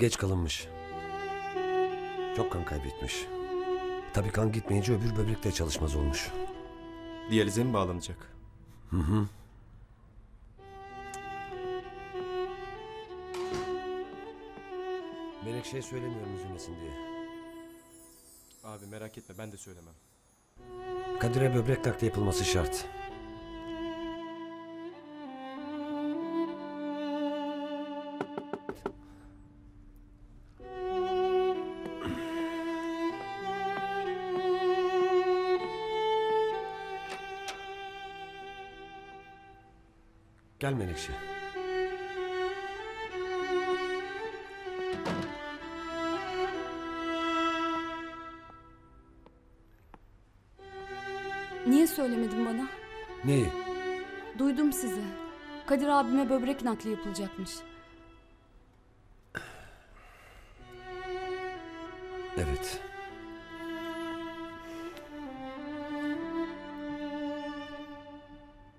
Geç kalınmış. Çok kan kaybetmiş. Tabii kan gitmeyince öbür böbrek de çalışmaz olmuş. Diyalize mi bağlanacak? Hı hı. Menekşe'ye söylemiyorum üzülmesin diye. Abi merak etme ben de söylemem. Kadir'e böbrek nakli yapılması şart. Gel Menekşe. Niye söylemedin bana? Neyi? Duydum sizi. Kadir abime böbrek nakli yapılacakmış. Evet.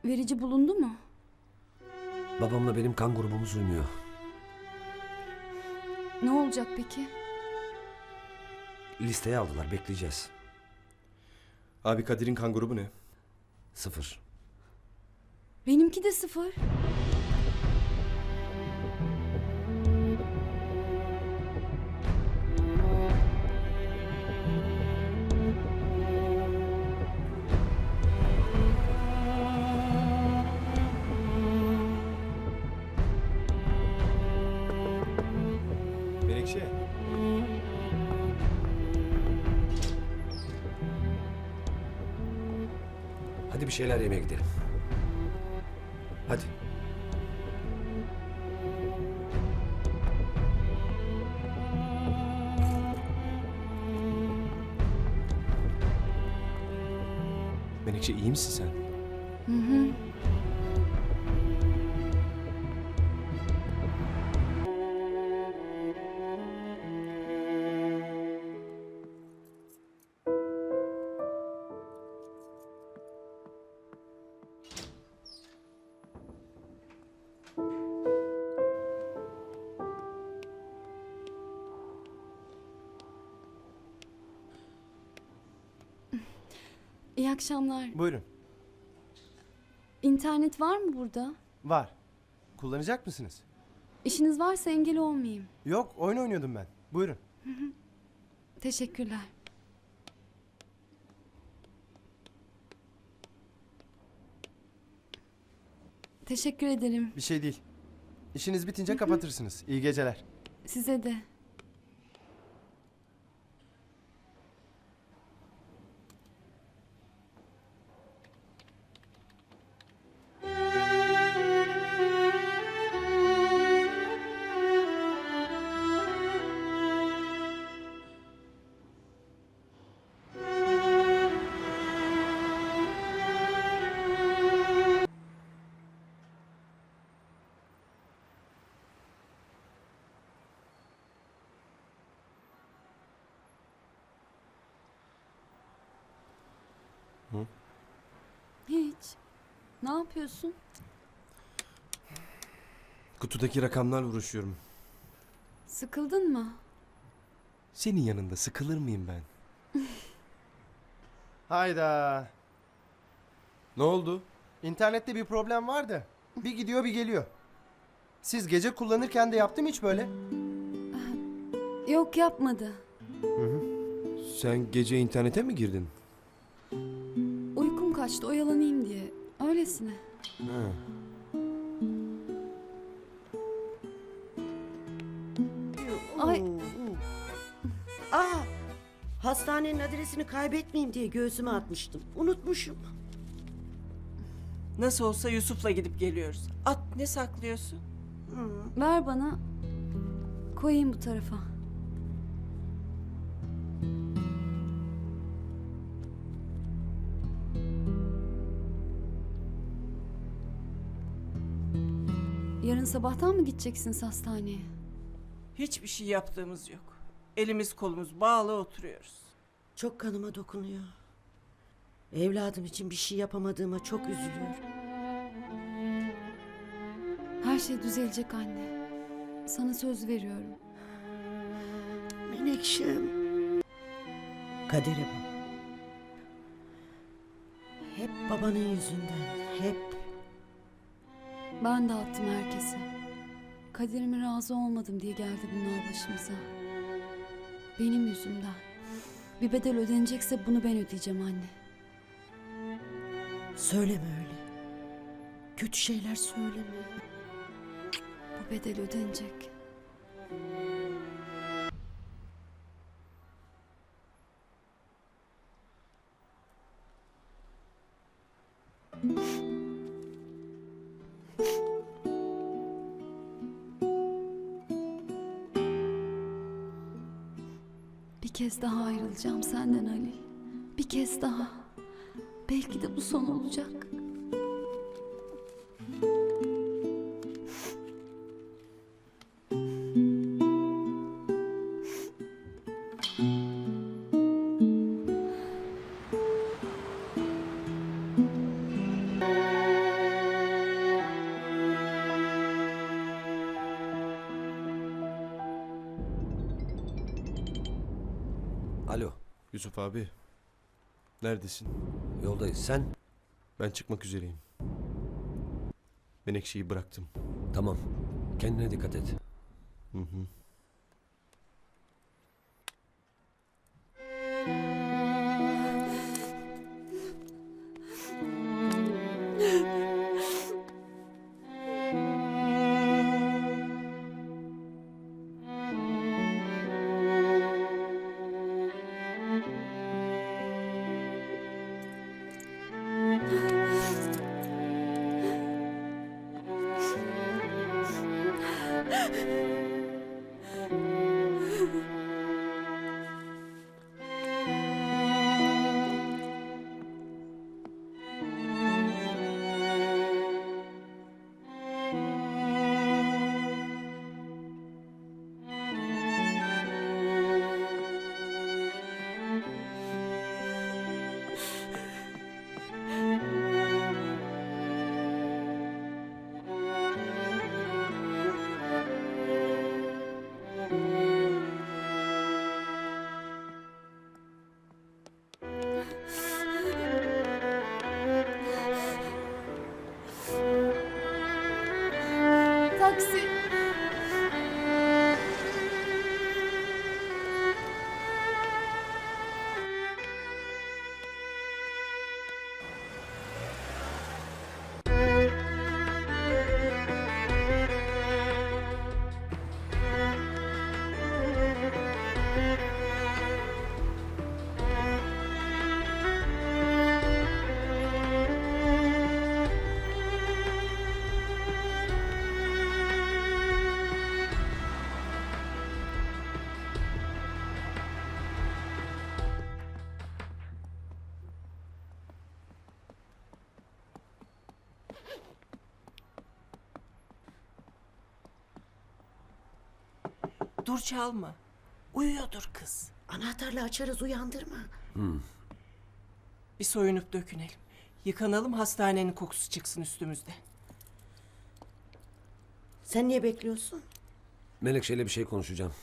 Verici bulundu mu? Babamla benim kan grubumuz uymuyor. Ne olacak peki? Listeye aldılar bekleyeceğiz. Abi Kadir'in kan grubu ne? Sıfır. Benimki de sıfır. Bir şeyler yemeye gidelim. Hadi. Menekşe iyi misin sen? Hı hı. İyi akşamlar. Buyurun. İnternet var mı burada? Var. Kullanacak mısınız? İşiniz varsa engel olmayayım. Yok, oyun oynuyordum ben. Buyurun. Teşekkürler. Teşekkür ederim. Bir şey değil. İşiniz bitince kapatırsınız. İyi geceler. Size de. Hiç. Ne yapıyorsun? Kutudaki rakamlarla uğraşıyorum. Sıkıldın mı? Senin yanında sıkılır mıyım ben? Hayda. Ne oldu? İnternette bir problem vardı. Bir gidiyor bir geliyor. Siz gece kullanırken de yaptım hiç böyle. Yok yapmadı. Sen gece internete mi girdin? Kaçtı oyalanayım diye. Öylesine. Ha. Ay Aa, hastanenin adresini kaybetmeyeyim diye göğsüme atmıştım. Unutmuşum. Nasıl olsa Yusuf'la gidip geliyoruz. At ne saklıyorsun? ver bana. Koyayım bu tarafa. Yarın sabahtan mı gideceksiniz hastaneye? Hiçbir şey yaptığımız yok. Elimiz kolumuz bağlı oturuyoruz. Çok kanıma dokunuyor. Evladım için bir şey yapamadığıma çok üzülüyorum. Her şey düzelecek anne. Sana söz veriyorum. Menekşem. Kadere bak. Hep babanın yüzünden. Hep. Ben dağıttım herkesi. Kaderime razı olmadım diye geldi bunlar başımıza. Benim yüzümden. Bir bedel ödenecekse bunu ben ödeyeceğim anne. Söyleme öyle. Kötü şeyler söyleme. Bu bedel ödenecek. Bir kez daha ayrılacağım senden Ali. Bir kez daha. Belki de bu son olacak. Alo, Yusuf abi. Neredesin? yoldayız. Sen? Ben çıkmak üzereyim. Menekşe'yi bıraktım. Tamam. Kendine dikkat et. Hı hı. Taksi. Dur çalma. Uyuyordur kız. Anahtarla açarız uyandırma. Bir soyunup dökünelim. Yıkanalım hastanenin kokusu çıksın üstümüzde. Sen niye bekliyorsun? Melekşe'yle bir şey konuşacağım.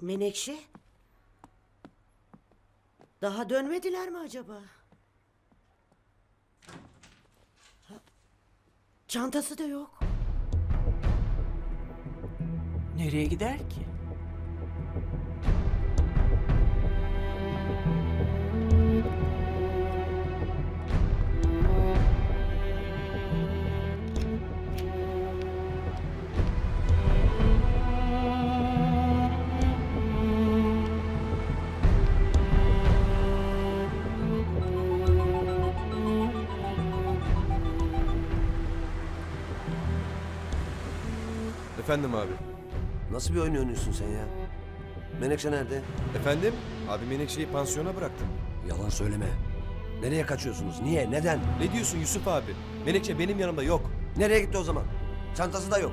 Menekşe? Daha dönmediler mi acaba? Ha, Çantası da yok. Nereye gider ki? Efendim abi. Nasıl bir oyun oynuyorsun sen ya? Menekşe nerede? Efendim? Abi Menekşe'yi pansiyona bıraktım. Yalan söyleme. Nereye kaçıyorsunuz? Niye? Neden? Ne diyorsun Yusuf abi? Menekşe benim yanımda yok. Nereye gitti o zaman? Çantası da yok.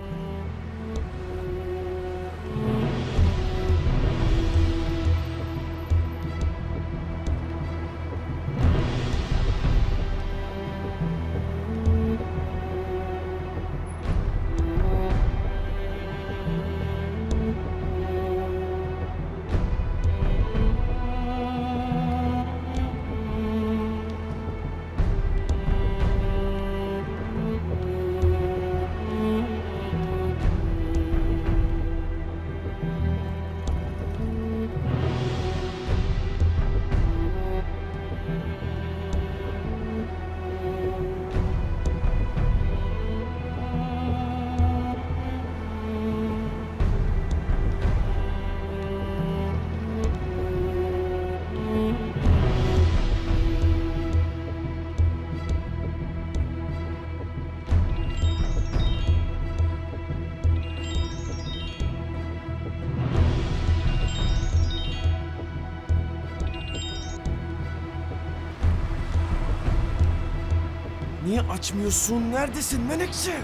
Niye açmıyorsun? Neredesin Menekşe?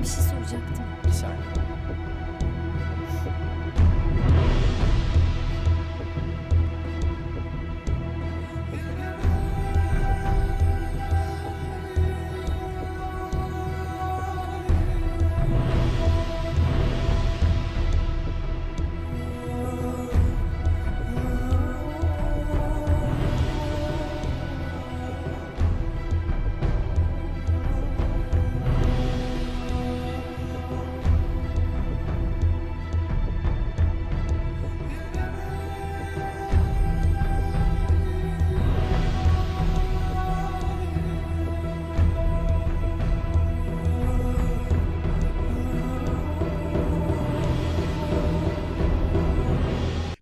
Bir şey soracaktım. Bir saniye.